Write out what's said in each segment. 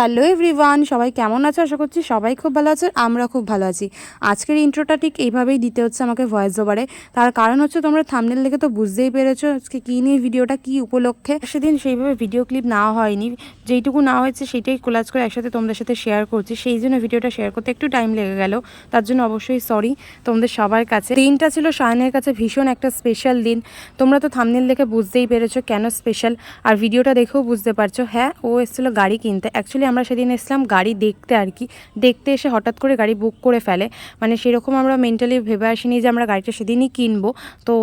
Hello everyone, সবাই কেমন আছো? আশা করছি সবাই খুব ভালো আছে, আমরা খুব ভালো আছি। আজকের ইন্ট্রোটা ঠিক এইভাবেই দিতে হচ্ছে আমাকে ভয়েস ওভারে তার কারণ হচ্ছে তোমরা থামনেল দেখে তো বুঝতেই পেরেছ আজকে কী নিয়ে ভিডিওটা, কী উপলক্ষে। সেদিন সেইভাবে ভিডিও ক্লিপ নেওয়া হয়নি, যেইটুকু না হয়েছে সেটাই কোলাজ করে একসাথে তোমাদের সাথে শেয়ার করছি। সেই জন্য ভিডিওটা শেয়ার করতে একটু টাইম লেগে গেল, তার জন্য অবশ্যই সরি তোমাদের সবার কাছে। দিনটা ছিল সায়নের কাছে ভীষণ একটা স্পেশাল দিন। তোমরা তো থামনেল দেখে বুঝতেই পেরেছ কেন স্পেশাল আর ভিডিওটা দেখেও বুঝতে পারছ হ্যাঁ ও এসেছিল গাড়ি কিনতে। অ্যাকচুয়ালি আমরা সেদিন এসলাম গাড়ি দেখতে আর কি। দেখতে এসে হঠাৎ করে গাড়ি বুক করে ফেলে। মানে সেরকম আমরা মেন্টালি ভেবে আসিনি যে আমরা গাড়িটা সেদিনই কিনবো। তো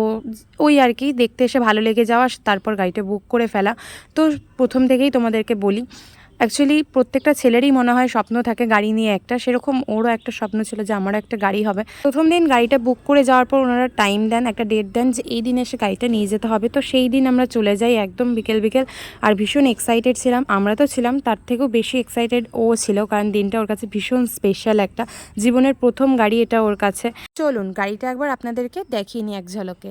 ওই আর কি, দেখতে এসে ভালো লেগে যাওয়া, তারপর গাড়িটা বুক করে ফেলা। তো প্রথম থেকেই তোমাদেরকে বলি অ্যাকচুয়ালি প্রত্যেকটা ছেলেরই মনে হয় স্বপ্ন থাকে গাড়ি নিয়ে একটা। সেরকম ওরও একটা স্বপ্ন ছিল যে আমারও একটা গাড়ি হবে। প্রথম দিন গাড়িটা বুক করে যাওয়ার পর ওনারা টাইম দেন, একটা ডেট দেন যে এই দিন এসে গাড়িটা নিয়ে যেতে হবে। তো সেই দিন আমরা চলে যাই একদম বিকেল বিকেল। আর ভীষণ এক্সাইটেড ছিলাম। আমরা তো ছিলাম, তার থেকেও বেশি এক্সাইটেড ও ছিল কারণ দিনটা ওর কাছে ভীষণ স্পেশাল একটা। জীবনের প্রথম গাড়ি এটা ওর কাছে। চলুন, গাড়িটা একবার আপনাদেরকে দেখিয়ে নিই এক ঝলকে।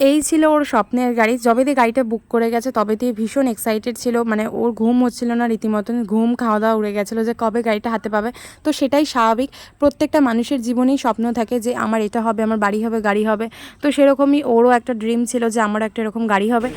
এই ছিল ওর স্বপ্নের গাড়ি। যবে দিয়ে গাড়িটা বুক করে গেছে, তবে দিয়ে ভীষণ এক্সাইটেড ছিল। মানে ওর ঘুম হচ্ছিল না রীতিমতন, ঘুম খাওয়া দাওয়া উড়ে গেছিল যে কবে গাড়িটা হাতে পাবে। তো সেটাই স্বাভাবিক। প্রত্যেকটা মানুষের জীবনেই স্বপ্ন থাকে যে আমার এটা হবে, আমার বাড়ি হবে, গাড়ি হবে। তো সেরকমই ওরও একটা ড্রিম ছিল যে আমার একটা এরকম গাড়ি হবে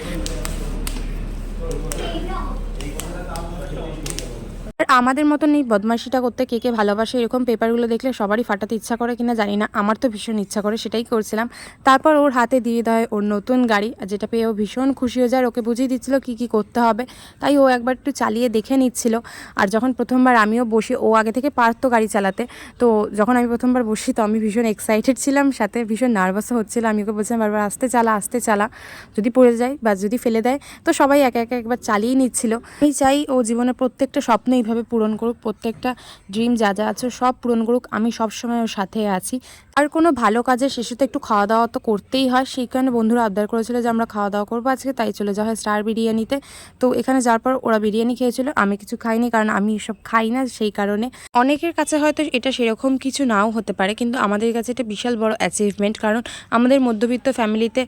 আর আমাদের মতন এই বদমাশিটা করতে কে কে ভালোবাসে এরকম পেপারগুলো দেখলে সবারই ফাটাতে ইচ্ছা করে কিনা জানি না। আমার তো ভীষণ ইচ্ছা করে সেটাই করছিলাম। তারপর ওর হাতে দিয়ে দেয় ওর নতুন গাড়ি যেটা পেয়ে ও ভীষণ খুশি হয়ে যায়। ওকে বুঝিয়ে দিচ্ছিল কী কী করতে হবে। তাই ও একবার একটু চালিয়ে দেখে নিচ্ছিল। আর যখন প্রথমবার আমিও বসি, ও আগে থেকে পারতো গাড়ি চালাতে। তো যখন আমি প্রথমবার বসি, তো আমি ভীষণ এক্সাইটেড ছিলাম সাথে, ভীষণ নার্ভাসও হচ্ছিল আমি ওকে বলছিলাম, বারবার আস্তে চালা আস্তে চালা। যদি পড়ে যায় বা যদি ফেলে দেয়। তো সবাই একে একে একবার চালিয়ে নিচ্ছিল। আমি চাই ও জীবনের প্রত্যেকটা স্বপ্ন এইভাবে পূরণ করুক, প্রত্যেকটা ড্রিম যা যা আছে সব পূরণ করুক, আমি সবসময় ওর সাথে আছি। আর কোনো ভালো কাজের শেষে তো একটু খাওয়া দাওয়া তো করতেই হয়। সেই কারণে বন্ধুরা আবদার করেছিল যে আমরা খাওয়া দাওয়া করব আজকে, তাই চলে যাওয়া হয় স্টার বিরিয়ানিতে। তো এখানে যাওয়ার পর ওরা বিরিয়ানি খেয়েছিল। আমি কিছু খাইনি কারণ আমি এসব খাই না সেই কারণে। অনেকের কাছে হয়তো এটা সেরকম কিছু নাও হতে পারে, কিন্তু আমাদের কাছে এটা বিশাল বড় অ্যাচিভমেন্ট কারণ আমাদের মধ্যবিত্ত ফ্যামিলিতে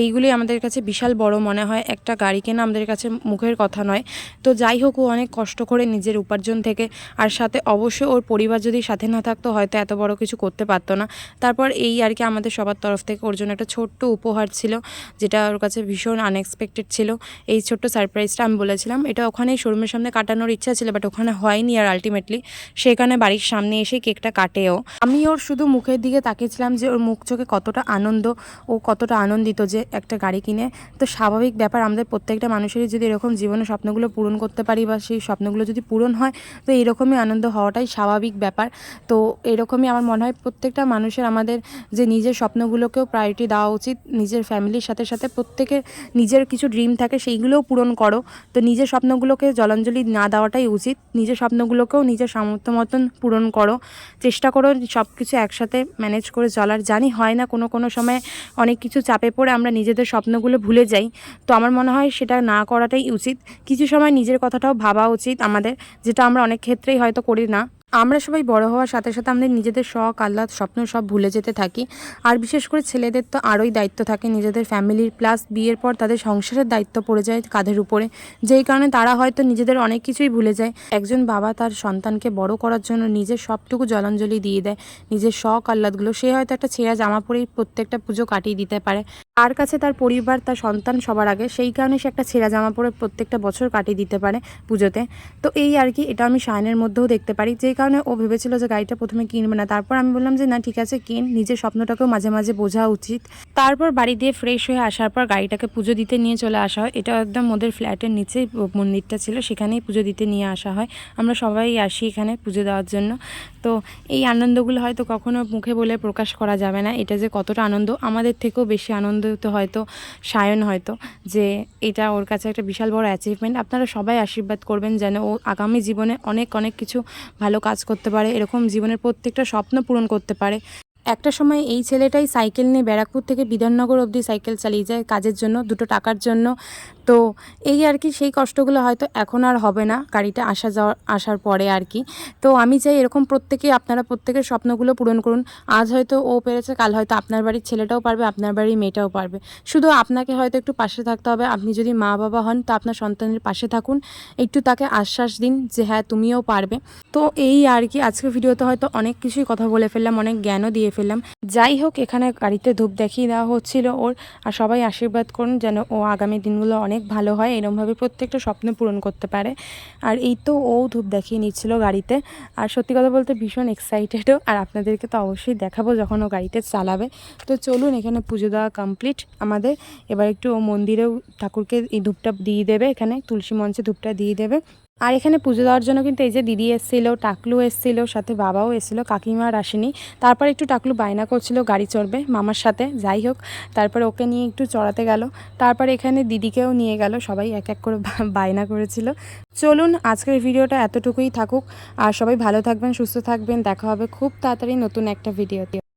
এইগুলি আমাদের কাছে বিশাল বড় মনে হয়। একটা গাড়ি কেনা আমাদের কাছে মুখের কথা নয়। তো যাই হোক, ও অনেক কষ্ট করে নিজের উপার্জন থেকে, আর সাথে অবশ্যই ওর পরিবার যদি সাথে না থাকতো, হয়তো এত বড় কিছু করতে পারতো না। তারপর এই আর কি আমাদের সবার তরফ থেকে ওর জন্য একটা ছোট্ট উপহার ছিল, যেটা ওর কাছে ভীষণ আনএক্সপেক্টেড ছিল। এই ছোট্ট সারপ্রাইজটা আমি বলেছিলাম। এটা ওখানেই শোরুমের সামনে কাটানোর ইচ্ছা ছিল বাট ওখানে হয়নি আর আলটিমেটলি সেখানে বাড়ির সামনে এসে কেকটা কাটেও। আমি ওর শুধু মুখের দিকে তাকিয়েছিলাম যে ওর মুখ চোখে কতটা আনন্দ, ও কতটা আনন্দিত যে একটা গাড়ি কিনে। তো স্বাভাবিক ব্যাপার, আমাদের প্রত্যেকটা মানুষেরই যদি এরকম জীবনের স্বপ্নগুলো পূরণ করতে পারি বা সেই স্বপ্নগুলো যদি পূরণ হয়, তো এরকমই আনন্দ হওয়াটাই স্বাভাবিক ব্যাপার। তো এরকমই আমার মনে হয় প্রত্যেকটা মানুষের আমাদের যে নিজের স্বপ্নগুলোকেও প্রায়োরিটি দেওয়া উচিত, নিজের ফ্যামিলির সাথে সাথে প্রত্যেকের নিজের কিছু ড্রিম থাকে সেইগুলোও পূরণ করো। তো নিজের স্বপ্নগুলোকে জলাঞ্জলি না দেওয়াটাই উচিত, নিজের স্বপ্নগুলোকেও নিজের সামর্থ্য মতন পূরণ করো। চেষ্টা করো সব কিছু একসাথে ম্যানেজ করে চলার। জানি হয় না কোনো কোনো সময় অনেক কিছু চাপে পড়ে আমরা নিজেদের স্বপ্নগুলো ভুলে যাই, তো আমার মনে হয় সেটা না করাটাই উচিত। কিছু সময় নিজের কথাটাও ভাবা উচিত আমাদের, যেটা আমরা অনেক ক্ষেত্রেই হয়তো করি না। আমরা সবাই বড় হওয়ার সাথে সাথে আমাদের নিজেদের শখ, আহ্লাদ, স্বপ্ন সব ভুলে যেতে থাকি। আর বিশেষ করে ছেলেদের তো আরোই দায়িত্ব থাকে নিজেদের ফ্যামিলির প্লাস বিয়ের পর তাদের সংসারের দায়িত্ব পড়ে যায় কাঁধের উপরে। যেই কারণে তারা হয়তো নিজেদের অনেক কিছুই ভুলে যায়। একজন বাবা তার সন্তানকে বড় করার জন্য নিজের সবটুকু জলাঞ্জলি দিয়ে দেয়। নিজের শখ, আহ্লাদগুলো সে হয়তো একটা ছেঁড়া জামা পরেই প্রত্যেকটা পুজো কাটিয়ে দিতে পারে। তার কাছে তার পরিবার, তার সন্তান সবার আগে, সেই কারণে সে একটা ছেঁড়া জামা পরে প্রত্যেকটা বছর কাটিয়ে দিতে পারে পুজোতে। তো এই আর কি, এটা আমি সায়নের মধ্যেও দেখতে পারি। যেই কারণে ও ভেবেছিল যে গাড়িটা প্রথমে কিনবে না। তারপর আমি বললাম যে, না, ঠিক আছে, কিন। নিজের স্বপ্নটাকেও মাঝে মাঝে বোঝা উচিত। তারপর বাড়ি দিয়ে ফ্রেশ হয়ে আসার পর গাড়িটাকে পুজো দিতে নিয়ে চলে আসা হয়। এটা একদম ওদের ফ্ল্যাটের নিচেই মন্দিরটা ছিল। সেখানেই পুজো দিতে নিয়ে আসা হয়। আমরা সবাই আসি এখানে পুজো দেওয়ার জন্য। তো এই আনন্দগুলো হয়তো কখনো মুখে বলে প্রকাশ করা যাবে না। এটা যে কতটা আনন্দ, আমাদের থেকেও বেশি আনন্দ তো হয়তো, সায়ন হয়তো, যে এটা ওর কাছে একটা বিশাল বড় অ্যাচিভমেন্ট আপনারা সবাই আশীর্বাদ করবেন যেন ও আগামী জীবনে অনেক অনেক কিছু ভালো কাজ করতে পারে, এরকম জীবনের প্রত্যেকটা স্বপ্ন পূরণ করতে পারে। একটা সময় এই ছেলেটাই সাইকেল নিয়ে ব্যারাকপুর থেকে বিধাননগর অবধি সাইকেল চালিয়ে যায় কাজের জন্য, দুটো টাকার জন্য। তো এই আর কি, সেই কষ্টগুলো হয়তো এখন আর হবে না, গাড়িটা আসা যাওয়া, আসার পরে আর কি। তো আমি চাই এরকম প্রত্যেকে, আপনারা প্রত্যেকের স্বপ্নগুলো পূরণ করুন। আজ হয়তো ও পেরেছে, কাল হয়তো আপনার বাড়ির ছেলেটাও পারবে, আপনার বাড়ির মেয়েটাও পারবে। শুধু আপনাকে হয়তো একটু পাশে থাকতে হবে। আপনি যদি মা বাবা হন, তো আপনার সন্তানের পাশে থাকুন। একটু তাকে আশ্বাস দিন যে হ্যাঁ তুমিও পারবে। তো এই আর কি, আজকের ভিডিওতে হয়তো অনেক কিছুই কথা বলে ফেললাম, অনেক জ্ঞানও দিয়ে ফেললাম। যাই হোক, এখানে গাড়িতে ধূপ দেখিয়ে দেওয়া হচ্ছিল ওর। আর সবাই আশীর্বাদ করুন যেন ও আগামী দিনগুলো অনেক ভালো হয়, এরমভাবে প্রত্যেকটা স্বপ্ন পূরণ করতে পারে। আর এই তো ও ধূপ দেখিয়ে নিচ্ছিল গাড়িতে। আর সত্যি কথা বলতে ভীষণ এক্সাইটেডও আর আপনাদেরকে তো অবশ্যই দেখাবো যখন ও গাড়িতে চালাবে। তো চলুন, এখানে পুজো দেওয়া কমপ্লিট আমাদের। এবার একটু ও মন্দিরেও ঠাকুরকে এই ধূপটা দিয়ে দেবে। এখানে তুলসী মঞ্চে ধূপটা দিয়ে দেবে। আর এখানে পুজো দেওয়ার জন্য কিন্তু এই যে দিদি এসেছিল, টাকলু এসেছিল, সাথে বাবাও এসেছিল কাকিমার আসেনি। তারপর একটু টাকলু বায়না করছিল, গাড়ি চড়বে মামার সাথে, যাই হোক। তারপর ওকে নিয়ে একটু চড়াতে গেল। তারপর এখানে দিদিকেও নিয়ে গেল, সবাই এক এক করে বায়না করেছিল। চলুন, আজকের ভিডিওটা এতটুকুই থাকুক। আর সবাই ভালো থাকবেন, সুস্থ থাকবেন। দেখা হবে খুব তাড়াতাড়ি নতুন একটা ভিডিওতে।